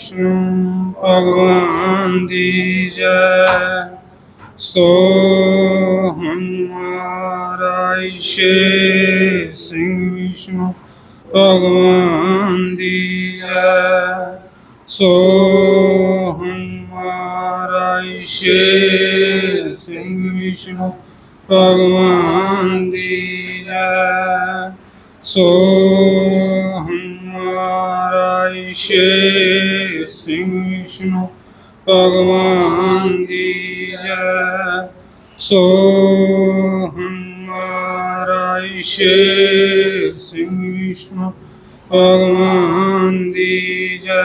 ਵਿਸ਼ਨੂੰ ਭਗਵਾਨ ਦੀ ਜੈ। ਸੋ ਹਮਾਰਾ ਈਸ਼ੇ ਸਿੰਘ ਵਿਸ਼ਨੂੰ ਭਗਵਾਨ ਦੀ ਜੈ। ਸੋ ਹਮਾਰਾ ਈਸ਼ੇ ਸਿੰਘ ਵਿਸ਼ਨੂੰ ਭਗਵਾਨ ਦੀ ਜੈ। ਸੋ ਹਮਾਰਾ ਈਸ਼ੇ ਸਿੰਘ ਵਿਸ਼ਨੂੰ ਭਗਵਾਨ ਦੀ ਜੈ। ਸੋ ਹਮਾਰਾ ਈਸ਼ੇ ਸਿੰਘ ਵਿਸ਼ਨੂੰ ਭਗਵਾਨ ਦੀ ਜੈ।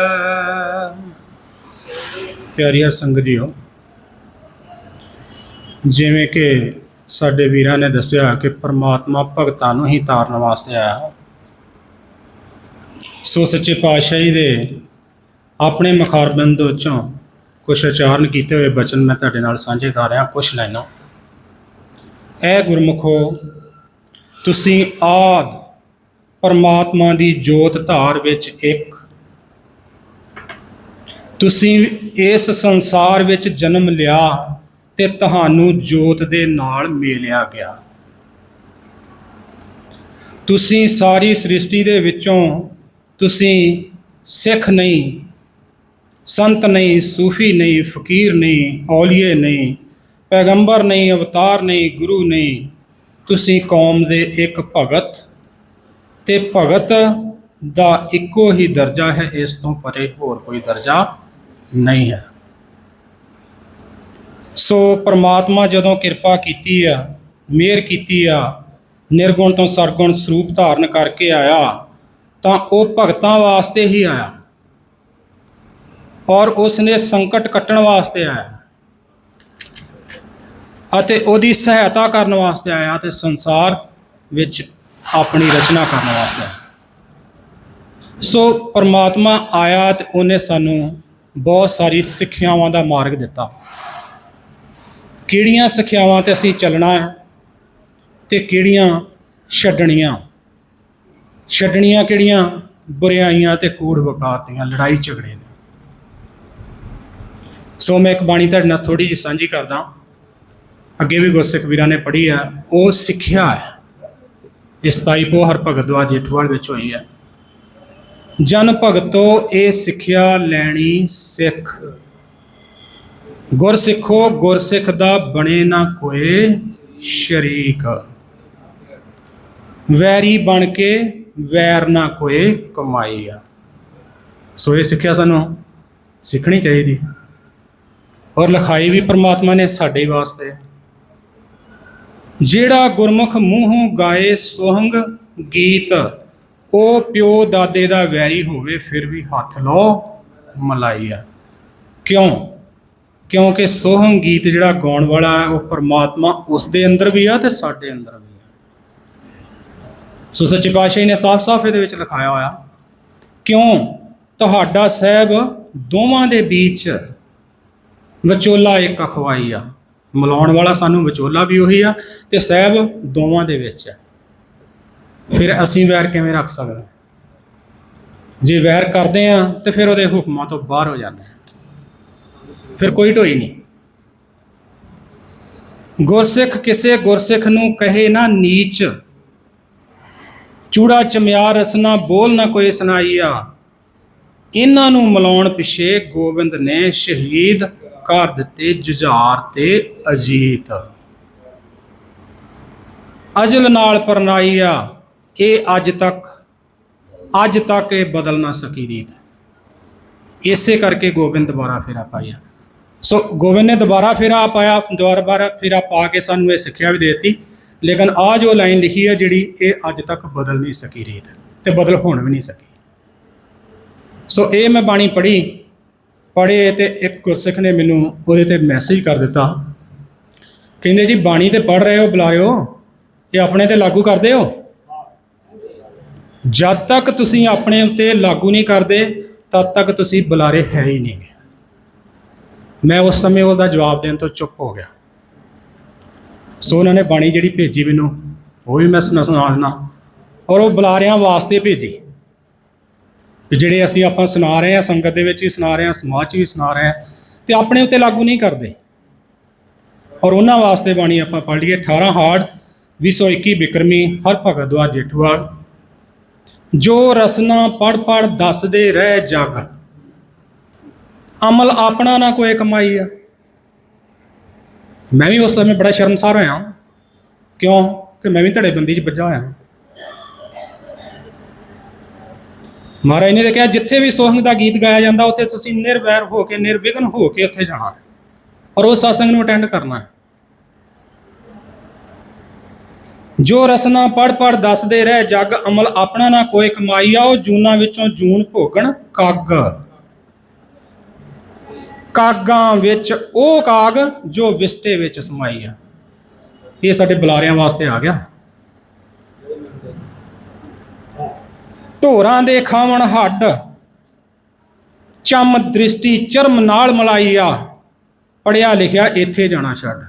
ਪਿਆਰੀ ਸੰਗਤ ਜੀਓ ਜਿਵੇਂ ਕਿ ਸਾਡੇ ਵੀਰਾਂ ਨੇ ਦੱਸਿਆ ਕਿ ਪ੍ਰਮਾਤਮਾ ਭਗਤਾਂ ਨੂੰ ਹੀ ਤਾਰਨ ਵਾਸਤੇ ਆਇਆ। ਸੋ ਸੱਚੇ ਪਾਤਸ਼ਾਹੀ ਦੇ ਆਪਣੇ ਮੁਖਾਰਬੰਦ ਵਿੱਚੋਂ ਕੁਝ ਉਚਾਰਨ ਕੀਤੇ ਹੋਏ ਬਚਨ ਮੈਂ ਤੁਹਾਡੇ ਨਾਲ ਸਾਂਝੇ ਕਰ ਰਿਹਾ ਕੁਝ ਲੈਣਾ ਇਹ ਗੁਰਮੁਖੋ, ਤੁਸੀਂ ਆਦ ਪਰਮਾਤਮਾ ਦੀ ਜੋਤ ਧਾਰ ਵਿੱਚ ਇੱਕ। ਤੁਸੀਂ ਇਸ ਸੰਸਾਰ ਵਿੱਚ ਜਨਮ ਲਿਆ ਤੇ ਤੁਹਾਨੂੰ ਜੋਤ ਦੇ ਨਾਲ ਮੇਲਿਆ ਗਿਆ। ਤੁਸੀਂ ਸਾਰੀ ਸ੍ਰਿਸ਼ਟੀ ਦੇ ਵਿੱਚੋਂ ਤੁਸੀਂ ਸਿੱਖ ਨਹੀਂ ਸੰਤ ਨਹੀਂ, ਸੂਫੀ ਨਹੀਂ, ਫਕੀਰ ਨਹੀਂ, ਔਲੀਏ ਨਹੀਂ, ਪੈਗੰਬਰ ਨਹੀਂ, ਅਵਤਾਰ ਨਹੀਂ, ਗੁਰੂ ਨਹੀਂ। ਤੁਸੀਂ ਕੌਮ ਦੇ ਇੱਕ ਭਗਤ ਤੇ ਭਗਤ ਦਾ ਇੱਕੋ ਹੀ ਦਰਜਾ ਹੈ, ਇਸ ਤੋਂ ਪਰੇ ਹੋਰ ਕੋਈ ਦਰਜਾ ਨਹੀਂ ਹੈ। ਸੋ ਪ੍ਰਮਾਤਮਾ ਜਦੋਂ ਕਿਰਪਾ ਕੀਤੀ ਆ, ਮਿਹਰ ਕੀਤੀ ਆ, ਨਿਰਗੁਣ ਤੋਂ ਸਰਗੁਣ ਸਰੂਪ ਧਾਰਨ ਕਰਕੇ ਆਇਆ, ਤਾਂ ਉਹ ਭਗਤਾਂ ਵਾਸਤੇ ਹੀ ਆਇਆ। ਔਰ ਉਸ ਨੇ ਸੰਕਟ ਕੱਟਣ ਵਾਸਤੇ ਆਇਆ। ਅਤੇ ਉਹਦੀ ਸਹਾਇਤਾ ਕਰਨ ਵਾਸਤੇ ਆਇਆ ਤੇ ਸੰਸਾਰ ਵਿੱਚ ਆਪਣੀ ਰਚਨਾ ਕਰਨ ਵਾਸਤੇ ਆਇਆ। ਸੋ ਪਰਮਾਤਮਾ ਆਇਆ ਤੇ ਉਹਨੇ ਸਾਨੂੰ ਬਹੁਤ ਸਾਰੀ ਸਿੱਖਿਆਵਾਂ ਦਾ ਮਾਰਗ ਦਿੱਤਾ। ਕਿਹੜੀਆਂ ਸਿੱਖਿਆਵਾਂ ਤੇ ਅਸੀਂ ਚੱਲਣਾ ਹੈ ਤੇ ਕਿਹੜੀਆਂ ਛੱਡਣੀਆਂ? ਛੱਡਣੀਆਂ ਕਿਹੜੀਆਂ? ਬੁਰਾਈਆਂ ਤੇ ਕੂੜ ਵਕਾਰ ਦੀਆਂ ਲੜਾਈ ਝਗੜੇ ਨੇ ਸੋ ਮੈਂ ਇੱਕ ਬਾਣੀ ਤੁਹਾਡੇ ਨਾਲ ਥੋੜੀ ਜਿਹੀ ਸਾਂਝੀ ਕਰਦਾ ਅੱਗੇ ਵੀ ਗੁਰਸਿੱਖ ਵੀਰਾਂ ਨੇ ਪੜ੍ਹੀ ਆ ਉਹ ਸਿੱਖਿਆ ਹੈ। ਇਸ ਤਾਈ ਪੋ ਹਰ ਭਗਤਵਾ ਜੇਠਵਾਲ ਵਿੱਚ ਹੋਈ ਹੈ। ਜਨ ਭਗਤੋ ਇਹ ਸਿੱਖਿਆ ਲੈਣੀ ਸਿੱਖ। ਗੁਰ ਸਿੱਖੋ ਗੁਰ ਸਿੱਖ ਦਾ ਬਣੇ ਨਾ ਕੋਏ ਸ਼ਰੀਕ। ਵੈਰੀ ਬਣ ਕੇ ਵੈਰ ਨਾ ਕੋਏ ਕਮਾਈ ਆ। ਸੋ ਇਹ ਸਿੱਖਿਆ ਸਾਨੂੰ ਸਿੱਖਣੀ ਚਾਹੀਦੀ ਔਰ ਲਿਖਾਈ ਵੀ ਪ੍ਰਮਾਤਮਾ ਨੇ ਸਾਡੇ ਵਾਸਤੇ। ਜਿਹੜਾ ਗੁਰਮੁਖ ਮੂੰਹੋਂ ਗਾਏ ਸੋਹੰਗ ਗੀਤ, ਉਹ ਪਿਓ ਦਾਦੇ ਦਾ ਵੈਰੀ ਹੋਵੇ, ਫਿਰ ਵੀ ਹੱਥ ਲਓ, ਮਲਾਈ ਆ। ਕਿਉਂ? ਕਿਉਂਕਿ ਸੋਹੰਗ ਗੀਤ ਜਿਹੜਾ ਗਾਉਣ ਵਾਲਾ ਹੈ, ਉਹ ਪਰਮਾਤਮਾ ਉਸ ਦੇ ਅੰਦਰ ਵੀ ਆ ਤੇ ਸਾਡੇ ਅੰਦਰ ਵੀ ਆ। ਸੋ ਸੱਚੇ ਪਾਤਸ਼ਾਹ ਨੇ ਸਾਫ਼-ਸਾਫ਼ ਇਹਦੇ ਵਿੱਚ ਲਿਖਾਇਆ ਹੋਇਆ, ਕਿਉਂ? ਤੁਹਾਡਾ ਸਹਿਬ ਦੋਵਾਂ ਦੇ ਵਿੱਚ ਵਿਚੋਲਾ ਇੱਕ ਅਖਵਾਈ ਆ। ਮਿਲਾਉਣ ਵਾਲਾ ਸਾਨੂੰ ਵਿਚੋਲਾ ਵੀ ਉਹੀ ਆ ਤੇ ਸਹਿਬ ਦੋਵਾਂ ਦੇ ਵਿੱਚ ਹੈ ਫਿਰ ਅਸੀਂ ਵੈਰ ਕਿਵੇਂ ਰੱਖ ਸਕਦੇ ਜੇ ਵੈਰ ਕਰਦੇ ਆ ਤੇ ਫਿਰ ਉਹਦੇ ਹੁਕਮਾਂ ਤੋਂ ਬਾਹਰ ਹੋ ਜਾਂਦੇ ਫਿਰ ਕੋਈ ਢੋਈ ਨਹੀਂ। ਗੁਰਸਿੱਖ ਕਿਸੇ ਗੁਰਸਿੱਖ ਨੂੰ ਕਹੇ ਨਾ ਨੀਚ। ਚੂੜਾ ਚਮਿਆ ਰਸਨਾ ਬੋਲ ਨਾ ਕੋਈ ਸੁਣਾਈਆ। ਇਹਨਾਂ ਨੂੰ ਮਿਲਾਉਣ ਪਿਛੇ ਗੋਬਿੰਦ ਨੇ ਸ਼ਹੀਦ ਘਰ ਦਿੱਤੇ ਜੁਝਾਰ ਤੇ ਅਜੀਤ। ਅਜਲ ਨਾਲ ਪਰਨਾਈਆ ਇਹ ਅੱਜ ਤੱਕ ਅੱਜ ਤੱਕ ਇਹ ਬਦਲ ਨਾ ਸਕੀ ਰੀਤ। ਇਸੇ ਕਰਕੇ ਗੋਬਿੰਦ ਦੁਬਾਰਾ ਫੇਰਾ ਪਾਇਆ। ਸੋ ਗੋਬਿੰਦ ਨੇ ਦੁਬਾਰਾ ਫੇਰਾ ਪਾਇਆ, ਦੁਬਾਰਾ ਫੇਰਾ ਪਾ ਕੇ ਸਾਨੂੰ ਇਹ ਸਿੱਖਿਆ ਵੀ ਦੇ ਦਿੱਤੀ। ਲੇਕਿਨ ਆ ਜੋ ਲਾਈਨ ਲਿਖੀ ਹੈ ਜਿਹੜੀ, ਇਹ ਅੱਜ ਤੱਕ ਬਦਲ ਨਹੀਂ ਸਕੀ ਰੀਤ ਤੇ ਬਦਲ ਹੋਣ ਵੀ ਨਹੀਂ ਸਕੀ। ਸੋ ਇਹ ਮੈਂ ਬਾਣੀ ਪੜ੍ਹੀ। ਪੜ੍ਹੇ ਤੇ ਇੱਕ ਗੁਰਸਿੱਖ ਨੇ ਮੈਨੂੰ ਉਹਦੇ ਤੇ ਮੈਸੇਜ ਕਰ ਦਿੱਤਾ। ਕਹਿੰਦੇ, ਜੀ, ਬਾਣੀ ਤੇ ਪੜ੍ਹ ਰਹੇ ਹੋ, ਬੁਲਾਰਿਓ। ਇਹ ਆਪਣੇ ਤੇ ਲਾਗੂ ਕਰਦੇ ਹੋ? ਜਦ ਤੱਕ ਤੁਸੀਂ ਆਪਣੇ ਉੱਤੇ ਲਾਗੂ ਨਹੀਂ ਕਰਦੇ, ਤਦ ਤੱਕ ਤੁਸੀਂ ਬੁਲਾਰੇ ਹੈ ਹੀ ਨਹੀਂ। ਮੈਂ ਉਸ ਸਮੇਂ ਉਹਦਾ ਜਵਾਬ ਦੇਣ ਤੋਂ ਚੁੱਪ ਹੋ ਗਿਆ। ਸੋ ਉਹਨਾਂ ਨੇ ਬਾਣੀ ਜਿਹੜੀ ਭੇਜੀ ਮੈਨੂੰ, ਉਹ ਵੀ ਮੈਂ ਸੁਣਾ ਸੁਣਾ ਦਿੰਦਾ। ਔਰ ਉਹ ਬੁਲਾਰਿਆਂ ਵਾਸਤੇ ਭੇਜੀ। ਵੀ ਜਿਹੜੇ ਅਸੀਂ ਆਪਾਂ ਸੁਣਾ ਰਹੇ ਹਾਂ ਸੰਗਤ ਦੇ ਵਿੱਚ ਵੀ ਸੁਣਾ ਰਹੇ ਹਾਂ, ਸਮਾਜ 'ਚ ਵੀ ਸੁਣਾ ਰਹੇ ਹਾਂ, ਤੇ ਆਪਣੇ ਉੱਤੇ ਲਾਗੂ ਨਹੀਂ ਕਰਦੇ। ਔਰ ਉਹਨਾਂ ਵਾਸਤੇ ਬਾਣੀ ਆਪਾਂ ਪੜ੍ਹ ਲਈਏ 18 ਹਾੜ 221 ਬਿਕਰਮੀ, ਹਰ ਭਗਤ ਦੁਆਰ ਜੇਠੂਵਾਲ। ਜੋ ਰਸਨਾ ਪੜ ਪੜ ਦੱਸਦੇ ਰਹਿ ਜਗ। ਅਮਲ ਆਪਣਾ ਨਾ ਕੋਈ ਕਮਾਈ ਆ। ਮੈਂ ਵੀ ਉਸ ਸਮੇਂ ਬੜਾ ਸ਼ਰਮਸਾਰ ਹੋਇਆ ਕਿਉਂ? ਕਿ ਮੈਂ ਵੀ ਧੜੇ ਬੰਦੀ 'ਚ ਵੱਜਾ ਹੋਇਆ ਮਹਾਰਾਜ ਨੇ ਕਿਹਾ, ਜਿੱਥੇ ਵੀ ਸੋਹੰਗ ਦਾ ਗੀਤ ਗਾਇਆ ਜਾਂਦਾ, ਉੱਥੇ ਤੁਸੀਂ ਨਿਰਵੈਰ ਹੋ ਕੇ, ਨਿਰਵਿਘਨ ਹੋ ਕੇ ਉੱਥੇ ਜਾਣਾ ਹੈ। ਔਰ ਉਸ satsang ਨੂੰ ਅਟੈਂਡ ਕਰਨਾ ਹੈ। ਜੋ ਰਸਨਾ ਪੜ ਪੜ ਦੱਸਦੇ ਰਹਿ, ਜਗ ਅਮਲ ਆਪਣਾ ਨਾ ਕੋਈ ਕਮਾਈ ਆ ਉਹ ਜੂਨਾ ਵਿੱਚੋਂ ਜੂਨ ਭੋਗਣ ਕਾਗ। ਕਾਗਾਂ ਵਿੱਚ ਉਹ ਕਾਗ ਜੋ ਵਿਸਤੇ ਵਿੱਚ ਸਮਾਈ ਆ ਇਹ ਸਾਡੇ ਬੁਲਾਰਿਆਂ ਵਾਸਤੇ ਆ ਗਿਆ। ਢੋਰਾਂ ਦੇ ਖਾਵਣ ਹੱਡ। ਚਮ ਦ੍ਰਿਸ਼ਟੀ ਚਰਮ ਨਾਲ ਮਲਾਈ ਆ ਪੜਿਆ ਲਿਖਿਆ ਇੱਥੇ ਜਾਣਾ ਛੱਡ।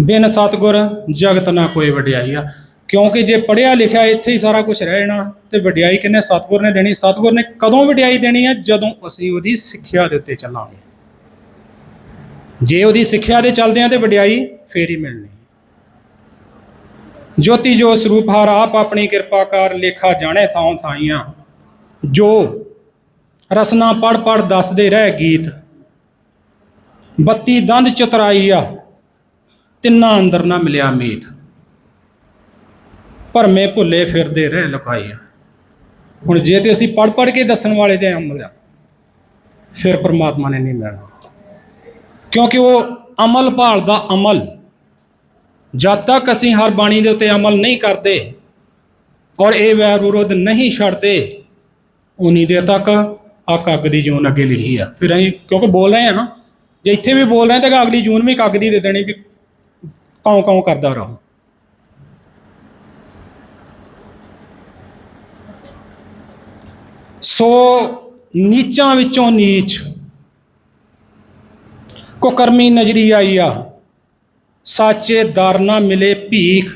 ਬਿਨ ਸਤਗੁਰ ਜਗਤ ਨਾ ਕੋਈ ਵਡਿਆਈ ਆ ਕਿਉਂਕਿ ਜੇ ਪੜਿਆ ਲਿਖਿਆ ਇੱਥੇ ਹੀ ਸਾਰਾ ਕੁਝ ਰਹਿ ਜਾਣਾ, ਤੇ ਵਡਿਆਈ ਕਿੰਨੇ ਸਤਗੁਰ ਨੇ ਦੇਣੀ। ਸਤਗੁਰ ਨੇ ਕਦੋਂ ਵਡਿਆਈ ਦੇਣੀ ਹੈ? ਜਦੋਂ ਅਸੀਂ ਉਹਦੀ ਸਿੱਖਿਆ ਦੇ ਉੱਤੇ ਚੱਲਾਂਗੇ। ਜੇ ਉਹਦੀ ਸਿੱਖਿਆ ਦੇ ਚੱਲਦੇ ਆ ਤੇ ਵਡਿਆਈ ਫੇਰ ਹੀ ਮਿਲਣੀ ਜੋਤੀ ਜੋ ਸਰੂਪ ਹਰ ਆਪ ਆਪਣੀ ਕਿਰਪਾ ਕਰ ਲੇਖਾ ਜਾਣੇ ਥਾਂ ਥਾਈਆਂ। ਜੋ ਰਸਨਾ ਪੜ ਪੜ ਦੱਸਦੇ ਰਹਿ ਗੀਤ। ਬੱਤੀ ਦੰਦ ਚਤਰਾਈ ਆ ਤਿੰਨਾਂ ਅੰਦਰ ਨਾ ਮਿਲਿਆ ਮੀਤ। ਭਰਮੇ ਭੁੱਲੇ ਫਿਰਦੇ ਰਹਿ ਲੁਕਾਈ ਹੁਣ ਜੇ ਤੇ ਅਸੀਂ ਪੜ ਪੜ ਕੇ ਦੱਸਣ ਵਾਲੇ ਦੇ ਅਮਲ ਆ, ਫਿਰ ਪਰਮਾਤਮਾ ਨੇ ਨਹੀਂ ਮਿਲਣਾ। ਕਿਉਂਕਿ ਉਹ ਅਮਲ ਭਾਲਦਾ ਅਮਲ ਜਦ ਤੱਕ ਅਸੀਂ ਹਰ ਬਾਣੀ ਦੇ ਉੱਤੇ ਅਮਲ ਨਹੀਂ ਕਰਦੇ ਔਰ ਇਹ ਵੈਰ ਵਿਰੋਧ ਨਹੀਂ ਛੱਡਦੇ ਉਨੀ ਦੇਰ ਤੱਕ ਆ ਕੱਗ ਦੀ ਜੂਨ ਅੱਗੇ ਲਿਖੀ ਆ। ਫਿਰ ਅਸੀਂ ਕਿਉਂਕਿ ਬੋਲ ਰਹੇ ਆ ਨਾ, ਜੇ ਇੱਥੇ ਵੀ ਬੋਲ ਰਹੇ ਤਾਂ ਅਗਲੀ ਜੂਨ ਵੀ ਕੱਗ ਦੀ ਦੇ ਦੇਣੀ ਵੀ ਕੌਂ ਕੌਂ ਕਰਦਾ ਰਹੋ। ਸੋ ਨੀਚਾਂ ਵਿੱਚੋਂ ਨੀਚ ਕੋ ਕਰਮੀ ਨਜ਼ਰੀ ਆਈ ਆ। ਸਾਚੇ ਦਰ ਨਾ ਮਿਲੇ ਭੀਖ।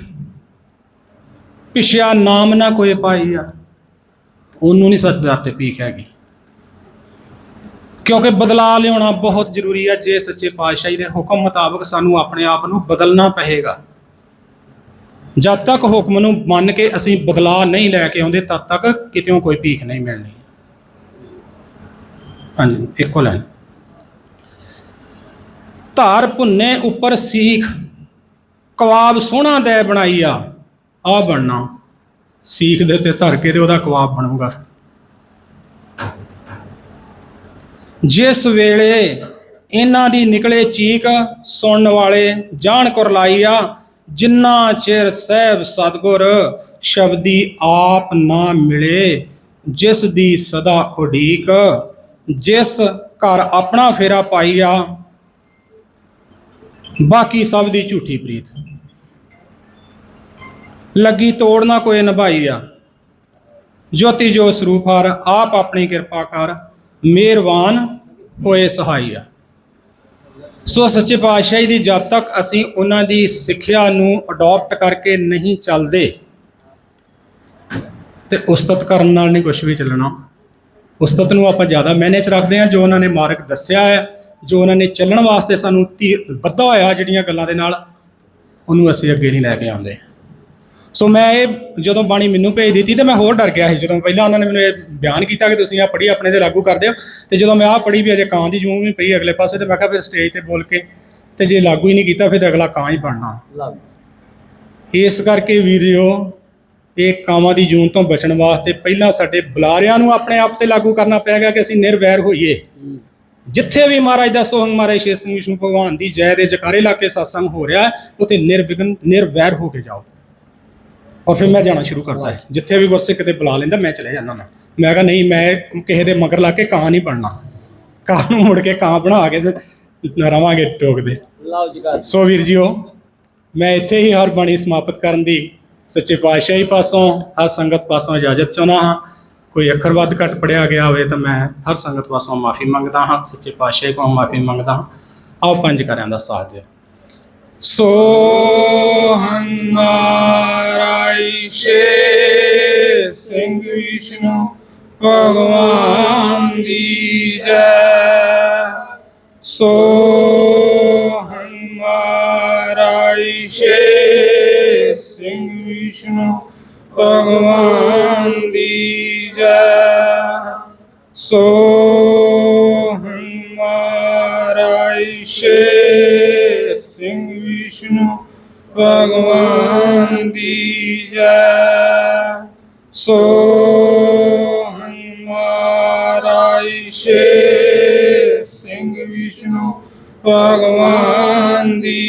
ਪਿਛਿਆ ਨਾਮ ਨਾ ਕੋਈ ਪਾਈ ਆ ਉਹਨੂੰ ਨਹੀਂ ਸੱਚ ਦਰ ਤੇ ਭੀਖ ਹੈਗੀ। ਕਿਉਂਕਿ ਬਦਲਾ ਲਿਆਉਣਾ ਬਹੁਤ ਜ਼ਰੂਰੀ ਹੈ ਜੇ ਸੱਚੇ ਪਾਤਸ਼ਾਹੀ ਦੇ ਹੁਕਮ ਮੁਤਾਬਕ ਸਾਨੂੰ ਆਪਣੇ ਆਪ ਨੂੰ ਬਦਲਣਾ ਪਏਗਾ। ਜਦ ਤੱਕ ਹੁਕਮ ਨੂੰ ਮੰਨ ਕੇ ਅਸੀਂ ਬਦਲਾ ਨਹੀਂ ਲੈ ਕੇ ਆਉਂਦੇ, ਤਦ ਤੱਕ ਕਿਤੇੋਂ ਕੋਈ ਭੀਖ ਨਹੀਂ ਮਿਲਣੀ। ਹਾਂਜੀ, ਇੱਕੋ ਲਾਈਨ। ਧਾਰ ਭੁੰਨੇ ਉੱਪਰ ਸੀਖ, ਕਵਾਬ ਸੋਹਣਾ ਦੇ ਬਣਾਈ ਆ ਆ ਬਣਨਾ। ਸੀਖ ਦੇ ਉੱਤੇ ਧਰ ਕੇ ਤੇ ਉਹਦਾ ਕਵਾਬ ਬਣੂਗਾ ਜਿਸ ਵੇਲੇ ਇਹਨਾਂ ਦੀ ਨਿਕਲੇ ਚੀਕ ਸੁਣਨ ਵਾਲੇ ਜਾਣ ਕੁਰਲਾਈ ਆ ਜਿੰਨਾ ਚਿਰ ਸਹਿਬ ਸਤਗੁਰ ਸ਼ਬਦੀ ਆਪ ਨਾ ਮਿਲੇ, ਜਿਸ ਦੀ ਸਦਾ ਉਡੀਕ, ਜਿਸ ਘਰ ਆਪਣਾ ਫੇਰਾ ਪਾਈ ਆ ਬਾਕੀ ਸਭ ਦੀ ਝੂਠੀ ਪ੍ਰੀਤ। ਲੱਗੀ ਤੋੜ ਨਾ ਕੋਈ ਨਿਭਾਈ ਆ। ਜੋਤੀ ਜੋ ਸਰੂਪ ਹਰ, ਆਪ ਆਪਣੀ ਕਿਰਪਾ ਕਰ, ਮਿਹਰਬਾਨ ਹੋਏ ਸਹਾਈ ਆ। ਸੋ ਸੱਚੇ ਪਾਤਸ਼ਾਹੀ ਦੀ ਜਦ ਤੱਕ ਅਸੀਂ ਉਹਨਾਂ ਦੀ ਸਿੱਖਿਆ ਨੂੰ ਅਡਾਪਟ ਕਰਕੇ ਨਹੀਂ ਚੱਲਦੇ, ਤੇ ਉਸਤਤ ਕਰਨ ਨਾਲ ਨਹੀਂ ਕੁਝ ਵੀ ਚੱਲਣਾ। ਉਸਤਤ ਨੂੰ ਆਪਾਂ ਜ਼ਿਆਦਾ ਮੈਨੇਜ ਰੱਖਦੇ ਹਾਂ, ਜੋ ਉਹਨਾਂ ਨੇ ਮਾਰਗ ਦੱਸਿਆ ਹੈ। ਜੋ ਉਹਨਾਂ ਨੇ ਚੱਲਣ ਵਾਸਤੇ ਸਾਨੂੰ ਧੀ- ਬੱਧਾ ਹੋਇਆ ਜਿਹੜੀਆਂ ਗੱਲਾਂ ਦੇ ਨਾਲ ਉਹਨੂੰ ਅਸੀਂ ਅੱਗੇ ਨਹੀਂ ਲੈ ਕੇ ਆਉਂਦੇ। ਸੋ ਮੈਂ ਇਹ ਜਦੋਂ ਬਾਣੀ ਮੈਨੂੰ ਭੇਜ ਦਿੱਤੀ ਤੇ ਮੈਂ ਹੋਰ ਡਰ ਗਿਆ ਸੀ। ਜਦੋਂ ਪਹਿਲਾਂ ਉਹਨਾਂ ਨੇ ਮੈਨੂੰ ਇਹ ਬਿਆਨ ਕੀਤਾ ਕਿ ਤੁਸੀਂ ਆ ਪੜ੍ਹੀ ਆਪਣੇ ਤੇ ਲਾਗੂ ਕਰਦੇ ਹੋ। ਤੇ ਜਦੋਂ ਮੈਂ ਆਹ ਪੜ੍ਹੀ ਵੀ ਅਜੇ ਕਾਂ ਦੀ ਜੂਮ ਵੀ ਪਈ ਅਗਲੇ ਪਾਸੇ ਤੇ ਮੈਂ ਕਿਹਾ ਫਿਰ ਸਟੇਜ ਤੇ ਬੋਲ ਕੇ ਤੇ ਜੇ ਲਾਗੂ ਹੀ ਨਹੀਂ ਕੀਤਾ ਫਿਰ ਅਗਲਾ ਕਾਂ ਹੀ ਬਣਨਾ। ਇਸ ਕਰਕੇ ਵੀਰਿਓ ਇਹ ਕਾਮਾਂ ਦੀ ਜੂਨ ਤੋਂ ਬਚਣ ਵਾਸਤੇ ਪਹਿਲਾਂ ਸਾਡੇ ਬੁਲਾਰਿਆਂ ਨੂੰ ਆਪਣੇ ਆਪ ਤੇ ਲਾਗੂ ਕਰਨਾ ਪਏਗਾ ਕਿ ਅਸੀਂ ਨਿਰਵੈਰ ਹੋਈਏ। ਜਿੱਥੇ ਵੀ ਮਹਾਰਾਜ ਦਾ ਸੋਹੰਗ ਮਹਾਰਾਜ ਸ਼ੇਰ ਸਿੰਘ ਵਿਸ਼ਨੂੰ ਭਗਵਾਨ ਦੀ ਜੈ ਦੇ ਜਕਾਰੇ ਲਾ ਕੇ satsang ਹੋ ਰਿਹਾ ਹੈ ਉਥੇ ਨਿਰਵਿਘਨ ਨਿਰਵੈਰ ਹੋ ਕੇ ਜਾਓ। ਔਰ ਫਿਰ ਮੈਂ ਜਾਣਾ ਸ਼ੁਰੂ ਕਰਤਾ ਹੈ। ਜਿੱਥੇ ਵੀ ਗੁਰਸਿੱਖ ਕਿਤੇ ਬੁਲਾ ਲੈਂਦਾ ਮੈਂ ਚਲੇ ਜਾਂਦਾ ਨਾ ਮੈਂ ਕਿਹਾ ਨਹੀਂ ਮੈਂ ਕਿਸੇ ਦੇ ਮਗਰ ਲਾ ਕੇ ਕਾਂ ਨਹੀਂ ਬਣਨਾ। ਕਾਂ ਨੂੰ ਮੁੜ ਕੇ ਕਾਂ ਬਣਾ ਕੇ ਰਵਾਂਗੇ ਟੋਕਦੇ ਲਓ ਜੀ ਗੱਲ। ਸੋ ਵੀਰ ਜੀਓ ਮੈਂ ਇੱਥੇ ਹੀ ਹਰ ਬਾਣੀ ਸਮਾਪਤ ਕਰਨ ਦੀ ਸੱਚੇ ਪਾਤਸ਼ਾਹੀ ਪਾਸੋਂ ਹਰ ਸੰਗਤ ਪਾਸੋਂ ਇਜਾਜ਼ਤ ਚਾਹੁੰਦਾ ਹਾਂ। ਕੋਈ ਅੱਖਰ ਵੱਧ ਘੱਟ ਪੜਿਆ ਗਿਆ ਹੋਵੇ ਤਾਂ ਮੈਂ ਹਰ ਸੰਗਤ ਪਾਸੋਂ ਮਾਫੀ ਮੰਗਦਾ ਹਾਂ, ਸੱਚੇ ਪਾਤਸ਼ਾਹ ਕੋਲੋਂ ਮਾਫੀ ਮੰਗਦਾ ਹਾਂ। ਆਓ ਪੰਜ ਕਰਿਆਂ ਦਾ ਸਾਥ ਦਿਓ। ਸੋ ਹੰਗਾਰਾਈ ਸ਼ੇ ਸਿੰਘ ਵਿਸ਼ਨੂੰ, ਭਗਵਾਨ ਦੀ ਜੈ। ਸੋ ਹਮਾਰਾ ਸ਼ੇ ਸਿੰਘ ਵਿਸ਼ਨੂੰ, ਭਗਵਾਨ ਦੀ ਸੋ ਹਮਾਰਾ ਸ਼ੇ ਸਿੰਘ ਵਿਸ਼ਨੂੰ ਭਗਵਾਨ ਦੀ ਜੈ ਸੋ ਹਮਾਰਾ ਸ਼ੇਰ ਸਿੰਘ ਵਿਸ਼ਨੂੰ ਭਗਵਾਨ ਦੀ